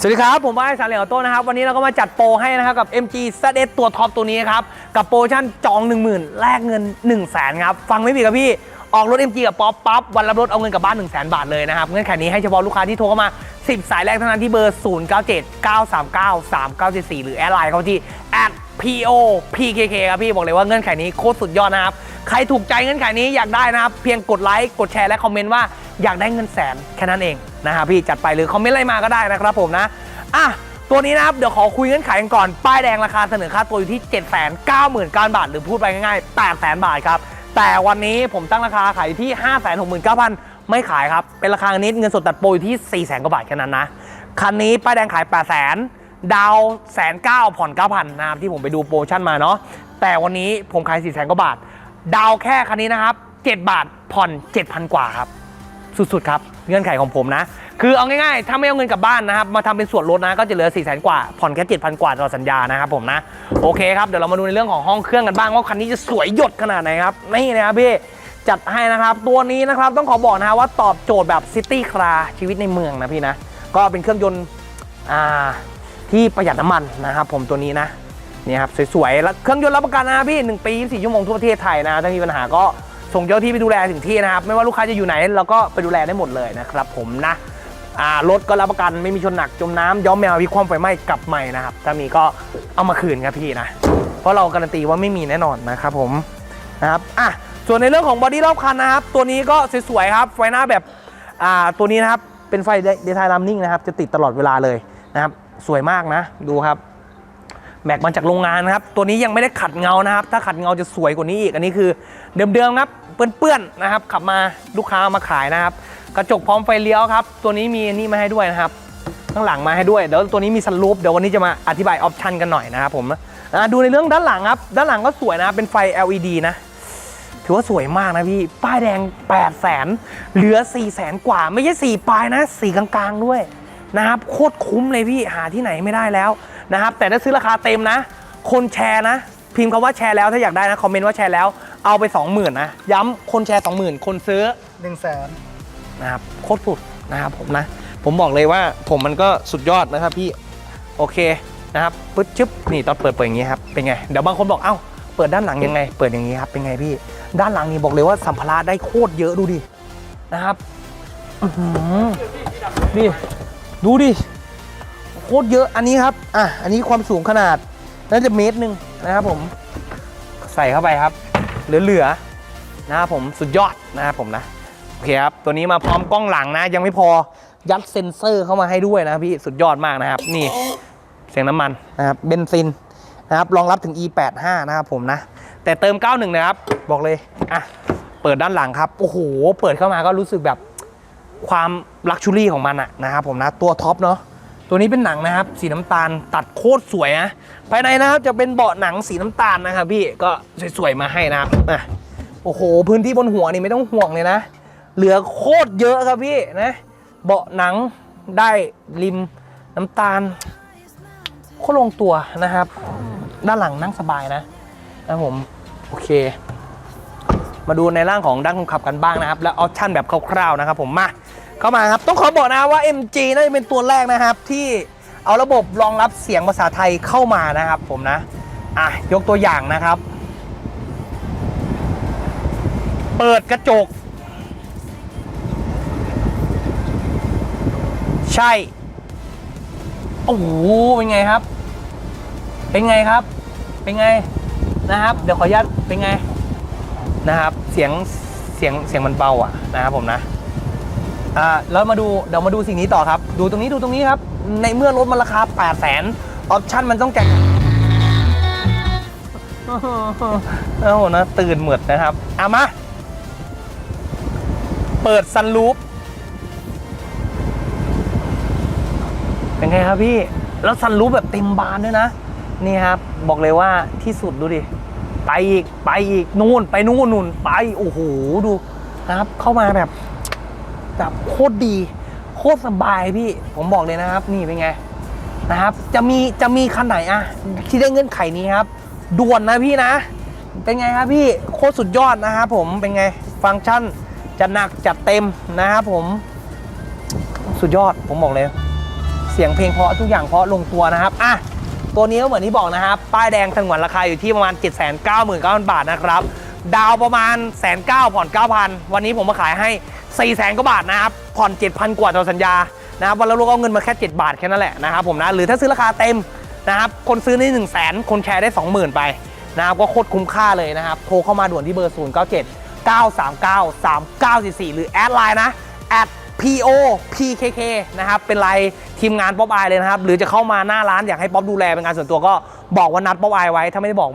สวัสดีครับ ผมไอ้สารเหลียวโต้นะครับ วันนี้เราก็มาจัดโปรให้นะครับ กับ MG ZS ตัวท็อปตัวนี้ครับ กับโปรโมชั่นจอง 10,000 แลกเงิน 1 0 0 0 0แสนครับ ฟังไม่ผิดครับพี่ ออกรถ MG กับป๊อปปั๊บ วันรับรถเอาเงินกลับบ้าน 1 0 0 0 0 0บาทเลยนะครับ เงื่อนไขนี้ให้เฉพาะลูกค้าที่โทรเข้ามา 10 สายแรกเท่านั้นที่เบอร์ 097 939 3974 หรือแอดไลน์เขาที่ @po pkk ครับพี่บอกเลยว่าเงื่อนไขนี้โคตรสุดยอดนะครับใครถูกใจเงื่อนไขนี้อยากได้นะครับเพียงกดไลค์กดแชร์และคอมเมนต์ว่า อยากได้เงินแสนแค่นั้นเองนะครับพี่จัดไปหรือคอมเมนต์อะไรมาก็ได้นะครับผมนะอะตัวนี้นะครับ เดี๋ยวขอคุยเงื่อนไขกันก่อน ป้ายแดงราคาเสนอค่าตัวอยู่ที่ 7 9 9 0 0 0 0 บาท หรือพูดไปง่ายๆ 8 0 0 0 0 บาทครับ แต่วันนี้ผมตั้งราคาขายที่ 5 6 9 0 0 0 ไม่ขายครับ เป็นราคานิดเงินสดตัดโปรอยู่ที่ 4 0 0 0 0กว่าบาทแค่นั้นนะ คันนี้ป้ายแดงขาย 8 0 0 0 0ดาวแสนเก้าผ่อน9,000นะครับที่ผมไปดูโปรชั่นมาเนาะแต่วันนี้ผมขาย4 0 0 0 0กว่าบาท ดาวแค่คันนี้นะครับ 7 บาทผ่อน 7,000 กว่าครับ สุดๆครับเงื่อนไขของผมนะ คือเอาง่ายๆ ถ้าไม่เอาเงินกลับบ้านนะครับ มาทำเป็นส่วนลดนะ ก็จะเหลือ4 0 0 0 0กว่า ผ่อนแค่7,000กว่าต่อสัญญานะครับผมนะ โอเคครับ เดี๋ยวเรามาดูในเรื่องของห้องเครื่องกันบ้างว่าคันนี้จะสวยหยดขนาดไหนครับ นี่นะครับพี่ จัดให้นะครับ ตัวนี้นะครับต้องขอบอกนะว่าตอบโจทย์แบบซิตี้คลาชีวิตในเมืองนะพี่นะ ก็เป็นเครื่องยนต์ที่ประหยัดน้ำมันนะครับผมตัวนี้นะ นี่ครับสวยๆ แล้วเครื่องยนต์รับประกันนะพี่1ปี24ชั่วโมงทั่วประเทศไทยนะ ถ้ามีปัญหาก็ ส่งเจ้าที่ไปดูแลถึงที่นะครับ ไม่ว่าลูกค้าจะอยู่ไหนเราก็ไปดูแลได้หมดเลยนะครับผมนะรถก็รับประกันไม่มีชนหนักจมน้ำย้อมแมววิความไฟไหม้กลับใหม่นะครับ ถ้ามีก็เอามาคืนครับพี่นะ เพราะเราการันตีว่าไม่มีแน่นอนนะครับผมนะครับอะส่วนในเรื่องของบอดี้รอบคันนะครับ ตัวนี้ก็สวยๆครับไฟหน้าแบบอ่าตัวนี้นะครับเป็นไฟเดทายลัมนิ่งนะครับ จะติดตลอดเวลาเลยนะครับ สวยมากนะดูครับ แม็กมาจากโรงงานนะครับ ตัวนี้ยังไม่ได้ขัดเงานะครับ ถ้าขัดเงาจะสวยกว่านี้อีก อันนี้คือเดิมๆครับเปื้อนๆนะครับ ขับมาลูกค้ามาขายนะครับ กระจกพร้อมไฟเลี้ยวครับ ตัวนี้มีนี่มาให้ด้วยนะครับ ข้างหลังมาให้ด้วย เดี๋ยวตัวนี้มีสลูป เดี๋ยววันนี้จะมาอธิบายออปชันกันหน่อยนะครับผมดูในเรื่องด้านหลังครับ ด้านหลังก็สวยนะ เป็นไฟ LED นะ ถือว่าสวยมากนะพี่ ป้ายแดง 8 0 0แสนเหลือ 4 0 0แสนกว่า ไม่ใช่ 4 ปลายนะสีกลางๆด้วยนะครับ โคตรคุ้มเลยพี่ หาที่ไหนไม่ได้แล้ว นะครับ แต่ถ้าซื้อราคาเต็มนะ คนแชร์นะ พิมพ์คำว่าแชร์แล้วถ้าอยากได้นะ คอมเมนต์ว่าแชร์แล้ว เอาไป 20,000นะ ย้ำคนแชร์ 20,000 คนซื้อหนึ่งแสนนะครับ โคตรสุดนะครับผมนะ ผมบอกเลยว่าผมมันก็สุดยอดนะครับพี่ โอเคนะครับปึ๊ดชึบนี่ตอนเปิดเปิดอย่างนี้ครับ เป็นไง เดี๋ยวบางคนบอก เอ้า เปิดด้านหลังยังไง เปิดอย่างนี้ครับ เป็นไงพี่ ด้านหลังนี่บอกเลยว่าสัมภาระได้โคตรเยอะดูดิ นะครับอื้อหือดิดูดิโคตรเยอะอันนี้ครับอะอันนี้ความสูงขนาดน่าจะเมตรหนึ่งนะครับผมใส่เข้าไปครับ เหลือๆนะครับผมสุดยอดนะครับผมนะโอเคครับตัวนี้มาพร้อมกล้องหลังนะ ยังไม่พอยัดเซ็นเซอร์เข้ามาให้ด้วยนะพี่สุดยอดมากนะครับ นี่เสียงน้ำมันนะครับเบนซินนะครับรองรับถึง E85 นะครับผมนะ แต่เติม 91 นะครับ บอกเลยอะเปิดด้านหลังครับโอ้โหเปิดเข้ามาก็รู้สึกแบบความลักชูรี่ของมันอะนะครับผมนะตัวท็อปเนาะ ตัวนี้เป็นหนังนะครับ สีน้ำตาลตัดโคตรสวยนะภายในนะครับจะเป็นเบาะหนังสีน้ำตาลนะครับพี่ก็สวยๆมาให้นะครับอะโอ้โห พื้นที่บนหัวนี่ไม่ต้องห่วงเลยนะ เหลือโคตรเยอะครับพี่นะเบาะหนังได้ริมน้ำตาลโคตรลงตัวนะครับ ด้านหลังนั่งสบายนะนะผมโอเค มาดูในร่างของด้านคนขับกันบ้างนะครับ และออปชั่นแบบคร่าวๆนะครับผมมา เข้ามาครับ ต้องขอบอกนะว่า MG น่าจะเป็นตัวแรกนะครับ ที่เอาระบบรองรับเสียงภาษาไทยเข้ามานะครับผมนะ อะ ยกตัวอย่างนะครับ เปิดกระจก ใช่ โอ้โห เป็นไงครับ เป็นไงครับ เป็นไงนะครับ เดี๋ยวขออนุญาตเป็นไงนะครับ เสียงเสียงเสียงมันเบาอะนะครับผมนะ อ่าแล้วมาดูเดี๋ยวมาดูสิ่งนี้ต่อครับ ดูตรงนี้ดูตรงนี้ครับ ในเมื่อรถมันราคา 8 0 0 0 0 0ออปชั่นมันต้องแจกโอ้โหนะตื่นเหมือดนะครับอะมา เปิดซันรูปเป็นไงครับพี่ แล้วซันรูปแบบเต็มบานด้วยนะ นี่ครับ บอกเลยว่าที่สุดดูดิ ไปอีก ไปอีก นู่น ไปนู่นนู่น ไป โอ้โห ดูนะครับ เข้ามาแบบ แบบโคตรดี โคตรสบายพี่ ผมบอกเลยนะครับ นี่เป็นไงนะครับ จะมีจะมีคันไหนอะที่ได้เงื่อนไขนี้ครับ ด่วนนะพี่นะ เป็นไงครับพี่โคตรสุดยอดนะครับผมเป็นไงฟังก์ชันจะหนักจัดเต็มนะครับผม สุดยอดผมบอกเลยสสียงเพลงเพราะทุกอย่างเพราะลงตัวนะครับอะตัวนี้ก็เหมือนที่บอกนะครับ ป้ายแดงสงวนราคาอยู่ที่ประมาณ 7 9 9 0 0 0 บาทนะครับ ดาวประมาณแสนเก้าผ่อน 9,000 วันนี้ผมมาขายให้ 4 0 0 0 0 0กว่าบาทนะครับ ผ่อน 7,000 กว่าต่อสัญญา นะครับวันละลูกเอาเงินมาแค่ 7 บาทแค่นั้นแหละนะครับผมนะ หรือถ้าซื้อราคาเต็มนะครับ คนซื้อได้1 0 0 0 0แสนคนแชร์ได้ 20,000 ไปนะครับ ก็โคตรคุ้มค่าเลยนะครับ โทรเข้ามาด่วนที่เบอร์ 0 9 7 939 3944 หรือแอดไลน์นะ at po pkk นะครับ เป็นไลน์ทีมงานป๊อปอายเลยนะครับ หรือจะเข้ามาหน้าร้านอยากให้ป๊อปดูแลเป็นงานส่วนตัวก็บอกว่านัดป๊อปอายไว้ ถ้าไม่ได้บอก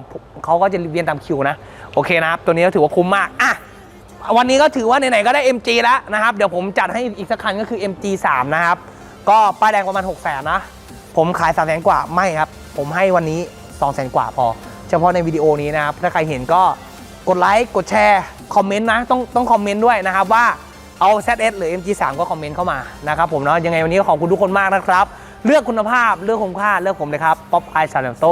เขาก็จะเรียนตามคิวนะ โอเคนะครับ ตัวนี้ก็ถือว่าคุ้มมาก อะ วันนี้ก็ถือว่าไหนๆก็ได้ MG แล้วนะครับ เดี๋ยวผมจัดให้อีกสักคันก็คือ MG 3 นะครับ ก็ป้ายแดงประมาณ6 0 0 0 0นะ ผมขาย3 0 0 0 0กว่าไม่ครับ ผมให้วันนี้2 0 0 0 0กว่าพอ เฉพาะในวิดีโอนี้นะครับ ถ้าใครเห็นก็กดไลค์กดแชร์คอมเมนต์นะต้องต้องคอมเมนต์ด้วยนะครับว่าเอา ZS หรือ MG3 ก็คอมเมนต์เข้ามานะครับผมเนาะยังไงวันนี้ก็ขอบคุณทุกคนมากนะครับ เลือกคุณภาพเลือกคุ้มค่าเลือกผมเลยครับป๊อปไอซาเลนโต